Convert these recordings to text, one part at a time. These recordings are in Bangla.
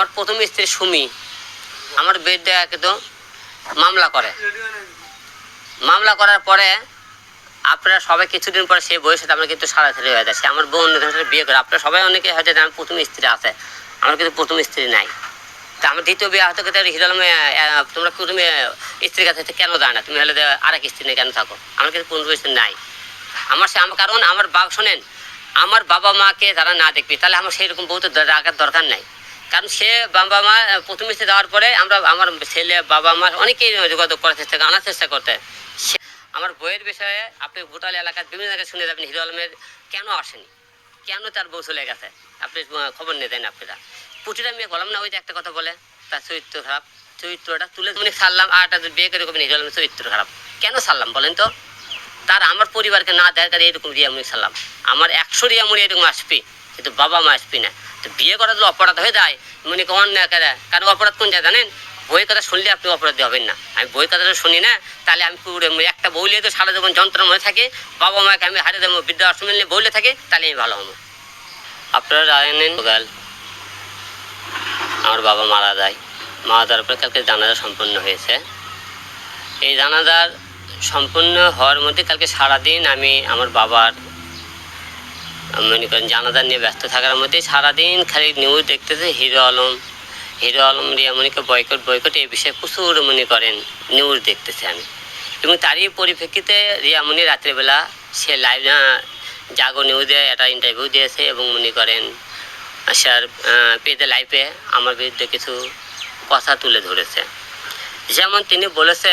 আমার প্রথম স্ত্রী সুমি। আমার বিরুদ্ধে একদম মামলা করে। মামলা করার পরে আপনারা সবাই কিছুদিন পরে সেই বয়সে আমরা কিন্তু সারাসারি হয়ে যায়। সে আমার বোন বিয়ে করে। আপনারা সবাই অনেকে হয়তো জানেন প্রথম স্ত্রী আছে। আমার কিন্তু প্রথম স্ত্রী নাই। তা আমার দ্বিতীয় বিয়ে হতে গেলে হিরো আলমে তোমরা প্রথমে স্ত্রীর কাছে কেন যায় না? তুমি হলে আরেক স্ত্রী নিয়ে কেন থাকো? আমার কিন্তু পূর্ণ স্ত্রী নাই। আমার সে আমার কারণ, আমার বাবা শোনেন, আমার বাবা মাকে যারা না দেখবি, তাহলে আমার সেই রকম বহুত রাখার দরকার নাই। কারণ সে বাবা মা প্রথম স্ত্রী যাওয়ার পরে আমরা, আমার ছেলে, বাবা মা অনেকেই যোগাযোগ করার চেষ্টা আনার চেষ্টা করতে। আমার বইয়ের বিষয়ে আপনি ভোটাল এলাকার বিভিন্ন জায়গায় শুনে যাবেন, হিরো আলমের কেন আসেনি? কেন তার বউ চলে গেছে? আপনি খবর নিয়ে দেন আপনারা। পুটিরা মেয়ে বললাম না, ওই যে একটা কথা বলে, তার চরিত্র খারাপ। চরিত্রটা তুলে মানে ছাড়লাম আর একটা বিয়ে করে কবে হিরো আলমের চরিত্র খারাপ। কেন ছাড়লাম বলেন তো? তার আমার পরিবারকে না দেখার এরকম রিয়ামুনি সালাম আমার একশো রিয়ামুনি এরকম আসবি, কিন্তু বাবা মা আসবি না। তো বিয়ে করা যদি অপরাধ হয়ে যায়। মনে কখন না কেন? কারণ অপরাধ কোন যায় জানেন? বই কথা শুনলে আপনি অপরাধী হবেন না। আমি বই কথাটা শুনি না, তাহলে আমি পুরো একটা বইলে তো সারা জীবন যন্ত্রণা মনে থাকে। বাবা মাকে আমি হারিয়ে দেবো বৃদ্ধাশ্রম নিয়ে বইলে থাকে, তাহলে আমি ভালো হব। আপনারা জানেন গাল আমার বাবা মারা যায়। মারা যাওয়ার পরে কালকে জানাজা সম্পন্ন হয়েছে। এই জানাজার সম্পূর্ণ হওয়ার মধ্যে কালকে সারাদিন আমি আমার বাবার মনে করেন জানাজা নিয়ে ব্যস্ত থাকার মধ্যে সারাদিন খালি নিউজ দেখতেছে হিরো আলম। হিরো আলম রিয়ামণিকে বয়কট বয়কট এই বিষয়ে প্রচুর মনে করেন নিউজ দেখতেছে আমি। এবং তারই পরিপ্রেক্ষিতে রিয়ামণি রাত্রেবেলা সে লাইভ জাগো নিউজে একটা ইন্টারভিউ দিয়েছে এবং মনে করেন স্যার পেজে লাইভে আমার বিরুদ্ধে কিছু কথা তুলে ধরেছে। যেমন তিনি বলেছে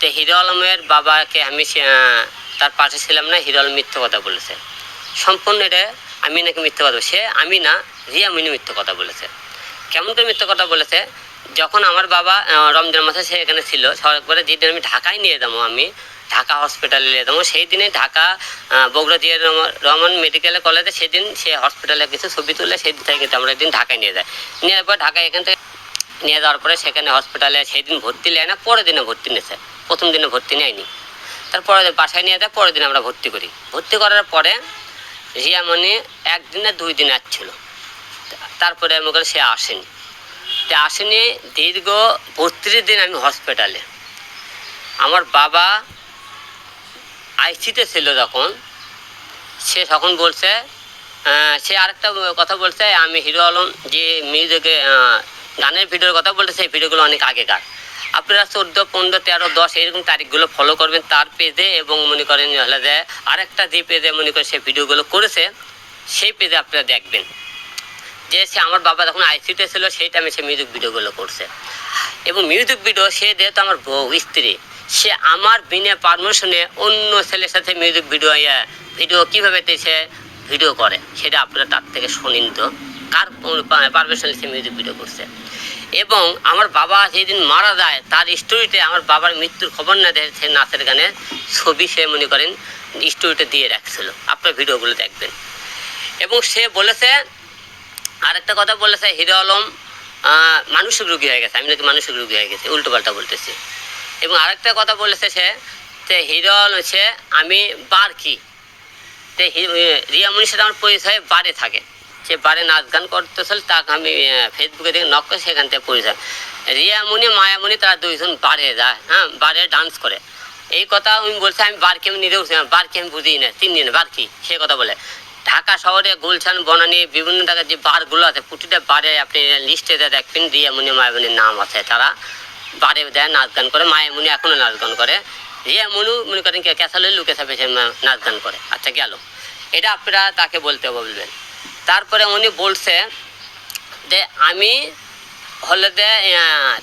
যে হিরো আলমের বাবাকে আমি তার পাশে ছিলাম না, হিরো আলম মিথ্যে কথা বলেছে। সম্পূর্ণ এটা আমি নাকি মিথ্যে কথা সে আমি না রিয়ামিনী মিথ্যে কথা বলেছে। কেমন করে মিথ্যে কথা বলেছে? যখন আমার বাবা রমজান মাসে সে এখানে ছিল করে যেদিন আমি ঢাকায় নিয়ে যাব আমি, ঢাকা হসপিটালে নিয়ে যাব, সেই দিনে ঢাকা বগুড়া দিয়ে রহমান মেডিকেল কলেজে সেদিন সে হসপিটালে কিছু ছবি তুলে, সেই দিন থেকে কিন্তু আমরা একদিন ঢাকায় নিয়ে যাই। নিয়ে যাওয়ার পর ঢাকায় এখান থেকে নিয়ে যাওয়ার পরে সেখানে হসপিটালে সেই দিন ভর্তি নেয় না, পরের দিনে ভর্তি নিয়েছে। প্রথম দিনে ভর্তি নেয়নি। তারপরে বাসায় নিয়ে যায়, পরের দিন আমরা ভর্তি করি। ভর্তি করার পরে রিয়ামণি একদিনে দুই দিন আসছিল। তারপরে করেন সে আসেনি। তা আসেনি দীর্ঘ বত্রিশ দিন আমি হসপিটালে আমার বাবা আইসিতে ছিল যখন, সে তখন বলছে সে আরেকটা কথা বলছে, আমি হিরো আলম যে মিউজিকে গানের ভিডিওর কথা বলতে সেই ভিডিওগুলো অনেক আগেকার। আপনারা চোদ্দ, পনেরো, তেরো, দশ এরকম তারিখগুলো ফলো করবেন তার পেজে এবং মনে করেন হলে যে আরেকটা যে পেজে মনে করেন সে ভিডিওগুলো করেছে, সেই পেজে আপনারা দেখবেন। যে সে আমার বাবা যখন আইসিতে ছিল, সেই টাইমে সে মিউজিক ভিডিওগুলো করছে। এবং মিউজিক ভিডিও সে যেহেতু আমার বউ, স্ত্রী, সে আমার বিনা পারমিশনে অন্য ছেলের সাথে মিউজিক ভিডিও ভিডিও কীভাবে সে ভিডিও করে, সেটা আপনারা তার থেকে শুনিন তো। কার পারমিশনে সে মিউজিক ভিডিও করছে। এবং আমার বাবা যেদিন মারা যায়, তার স্টোরিতে আমার বাবার মৃত্যুর খবর না দেয় সে নাচের গানের ছবি সে মনে করেন স্টোরিতে দিয়ে রাখছিল। আপনার ভিডিওগুলো দেখবেন। এবং সে বলেছে, আরেকটা কথা বলেছে, হিরো আলম মানসিক রোগী হয়ে গেছে। আমি নাকি মানসিক রুগী হয়ে গেছে উল্টো পাল্টা বলতেছি। এবং আরেকটা কথা বলেছে সে, যে হিরো আলম হচ্ছে, আমি বার কি? যে রিয়ামনির সাথে আমার পরিচয় বারে থাকে। সে বারে নাচ গান করতেছিল, তাকে আমি ফেসবুকে দেখে নক করে সেখান থেকে পরিচয় রিয়ামণি মায়ামণি তারা দুইজন বারে যায় হ্যাঁ বারে ডান্স করে। এই কথা উনি বলছে, আমি বারকে আমি নিজে উঠছি বারকে আমি বুঝি না তিন দিন বার কি? সে কথা বলে। ঢাকা শহরে গুলশান, বনানি, বিভিন্ন জায়গায় যে বারগুলো আছে, প্রতিটা বারে আপনি লিস্টে দেখবেন রিয়ামণি মায়ামণির নাম আছে। তারা বারে দেয়, নাচ গান করে মায়ামণি এখনও নাচ গান করে। রিয়ামণু মনে করেন কি ক্যাসালে লুকে থাকে সে নাচ গান করে। আচ্ছা গেল। এটা আপনারা তাকে বলতে বলবেন। তারপরে উনি বলছে যে আমি হলে যে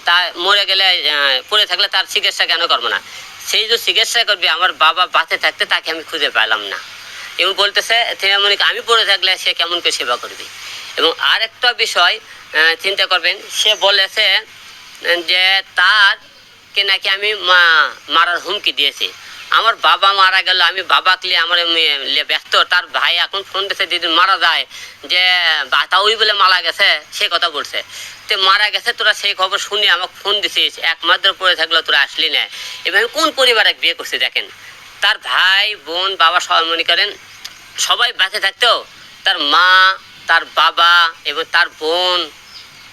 তা মরে গেলে পড়ে থাকলে তার চিকিৎসা কেন করব না? সেই যে চিকিৎসা করবে, আমার বাবা বাঁচে থাকতে তাকে আমি খুঁজে পেলাম না। এবং বলতেছে মনে আমি পড়ে থাকলে সে কেমন করে সেবা করবে? এবং আরেকটা বিষয় চিন্তা করবেন, সে বলেছে যে তার কে নাকি আমি মা- মারার হুমকি দিয়েছি। আমার বাবা মারা গেল, আমি বাবাকে আমার ব্যস্ত। তার ভাই এখন ফোন দিয়েছে যেদিন মারা যায়, যে তা বাতাউই বলে মারা গেছে সে কথা বলছে। তো মারা গেছে, তোরা সেই খবর শুনে আমাকে ফোন দিছিস, এক মাস ধরে পড়ে থাকল তোরা আসলি না। আমি কোন পরিবারে বিয়ে করছি দেখেন। তার ভাই, বোন, বাবা সবাই মনে করেন, সবাই বাঁচে থাকতো তার মা, তার বাবা এবং তার বোন,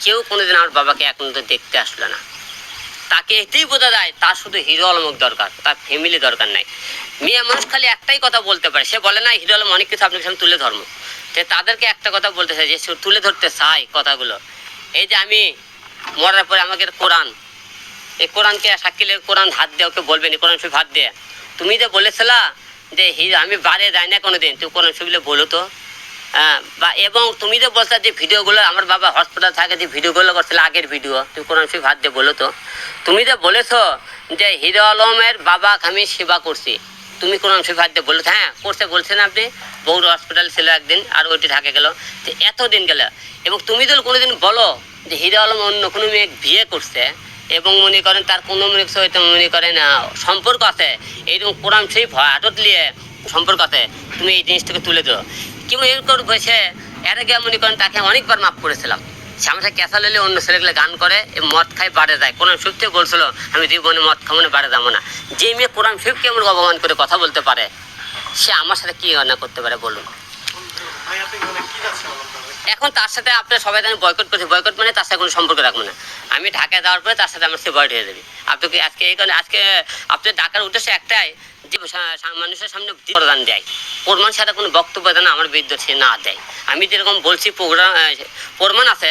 কেউ কোনোদিন আমার বাবাকে এখন তো দেখতে আসলো না। তাকে এতেই বোঝা যায়, তার শুধু হিরো আলমক দরকার, তার ফ্যামিলি দরকার নাই। মেয়ে মানুষ খালি একটাই কথা বলতে পারে, সে বলে না, হিরো আলম অনেক কিছু আপনার সামনে তুলে ধর্ম। তো তাদেরকে একটা কথা বলতে চাই যে তুলে ধরতে চাই কথাগুলো। এই যে আমি মরার পরে আমাকে কোরআন, এই কোরআনকে সাক্ষীলে কোরআন হাত দিয়ে ওকে বলবেন, এই কোরআন শরীফ হাত দিয়ে। তুমি যে বলেছিলা যে আমি বারে যাই না কোনো দিন তুই কোরআন শরীফে বলো তো। বা এবং তুমি যে বলছো যে ভিডিওগুলো, আমার বাবা হসপিটাল থাকে, যে ভিডিওগুলো করছিল আগের ভিডিও, তুই কোরআন শরীফ হাত দিয়ে বলো তো। তুমি যে বলেছ যে হিরো আলমের বাবা আমি সেবা করছি, তুমি কোরআন শরীফ হাত দিয়ে বলল হ্যাঁ করছে, বলছেন আপনি বৌর হসপিটাল ছিল একদিন, আর ওইটি ঢাকে গেল। তো এতদিন গেল। এবং তুমি যদি কোনোদিন বলো যে হিরো আলম অন্য কোনো মেয়ে বিয়ে করছে, এবং মনে করেন তার কোনো মনে হয়তো মনে করেন সম্পর্ক আছে, এইরকম কোরআন শরীফ হাটত নিয়ে সম্পর্ক আছে, তুমি এই জিনিসটাকে তুলে দিও কিন্তু এরকম বসে? এর আগে মনে করেন তাকে অনেকবার মাফ করেছিলাম। সে আমার সাথে অন্য ছেলেগুলো গান করে মদ খাই বাড়ে যায়। কোরআন শরীফ বলছিল, আমি জীবনে মদ খাব না, বাড়ে যাব না। যে মেয়ে কোরআন শরীফকে আমার অপমান করে কথা বলতে পারে, সে আমার সাথে কি অন্যায় করতে পারে বলুন? এখন তার সাথে আপনার সবাই জানেন বয়কট করছে। বয়কট মানে তার সাথে কোনো সম্পর্ক রাখব না। আমি ঢাকায় যাওয়ার পরে তার সাথে আমার সে বয়ট হয়ে যাবে। আপনাকে আজকে এই কারণে আজকে আপনার ডাকার উদ্দেশ্য একটাই, যে মানুষের সামনে প্রদান দেয়। প্রমাণ সাথে কোনো বক্তব্য যেন আমার বিরুদ্ধে সে না দেয়। আমি যেরকম বলছি, প্রোগ্রাম প্রমাণ আছে,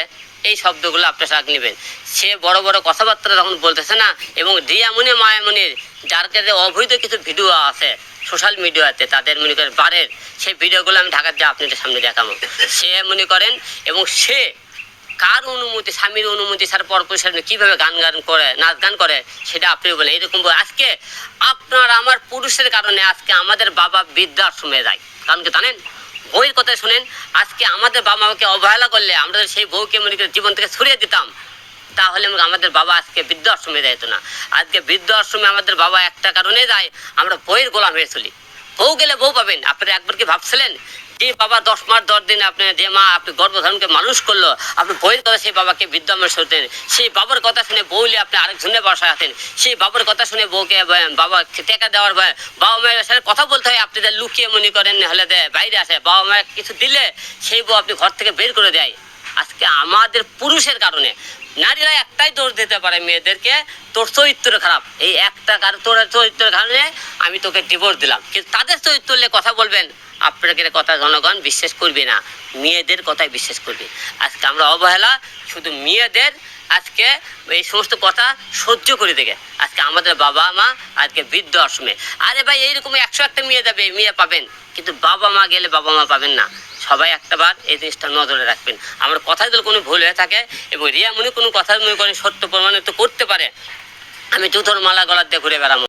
এই শব্দগুলো আপনার সাথে নেবেন। সে বড় বড় কথাবার্তা যখন বলতেছে না, এবং রিয়ামনি মায়ামনির যার কাছে অবৈধ কিছু ভিডিও আছে সোশ্যাল মিডিয়াতে তাদের মনে করেন বারের সেই ভিডিওগুলো আমি ঢাকার দিয়ে আপনাদের সামনে দেখাবো। সে মনে করেন এবং সে কার অনুমতি, স্বামীর অনুমতি ছাড়া পরপুরুষের কীভাবে গান গান করে, নাচ গান করে, সেটা আপনি বলেন। এরকম আজকে আপনার আমার পুরুষের কারণে আজকে আমাদের বাবা বৃদ্ধাশ্রমে যায়। কারণ কি জানেন? বইয়ের কথা শুনেন, আজকে আমাদের বাবা মাকে অবহেলা করলে আমরা সেই বউকে মনে করে জীবন থেকে ছড়িয়ে দিতাম। তাহলে আমাদের বাবা আজকে বৃদ্ধাশ্রমে যাইতো না। আজকে বৃদ্ধাশ্রমে আমাদের বাবা একটা কারণে যায়, আমরা বইয়ের গোলাম হয়ে চলি। বউ গেলে বউ পাবেন, আপনারা একবার কি ভাবছিলেন? যে বাবা দশ মাস, দশ দিন আপনি যে মা, আপনি গর্ভধারণকে মানুষ করল, আপনি বইয়ের কথা সেই বাবাকে বৃদ্ধাশ্রমে শুনতেন সেই বাবার কথা শুনে বউলে আপনি আরেকজনের বাসায় আছেন সেই বাবার কথা শুনে বউকে বাবা টেকা দেওয়ার বা- বাবা মায়ের সাথে কথা বলতে হয়, আপনি যে লুকিয়ে মনে করেন হলে দেয় বাইরে আসে। বাবা মায়ের কিছু দিলে সেই বউ আপনি ঘর থেকে বের করে দেয়। আজকে আমাদের পুরুষের কারণে নারীরা একটাই দোষ দিতে পারে মেয়েদেরকে, তোর চরিত্র খারাপ। এই একটা কারণ তোর চরিত্রের কারণে আমি তোকে ডিভোর্স দিলাম। কিন্তু তাদের চরিত্র নিয়ে কথা বলবেন, আপনাকে কথা জনগণ বিশ্বাস করবে না। মেয়েদের কথাই বিশ্বাস করবে। আজকে আমরা অবহেলা, শুধু মেয়েদের, আজকে এই সমস্ত কথা সহ্য করে দেখে। আজকে আমাদের বাবা মা, আজকে বৃদ্ধ আশ্রমে। আরে ভাই এইরকম একশো একটা মেয়ে যাবে, মেয়ে পাবেন। কিন্তু বাবা মা গেলে বাবা মা পাবেন না। সবাই একটাবার এই জিনিসটা নজরে রাখবেন। আমার কথা যদি কোনো ভুল হয়ে থাকে এবং রিয়া মনে কোনো কথা মনে করেন সত্য প্রমাণিত করতে পারে, আমি জুতোর মালা গলার দিয়ে ঘুরে বেড়াবো।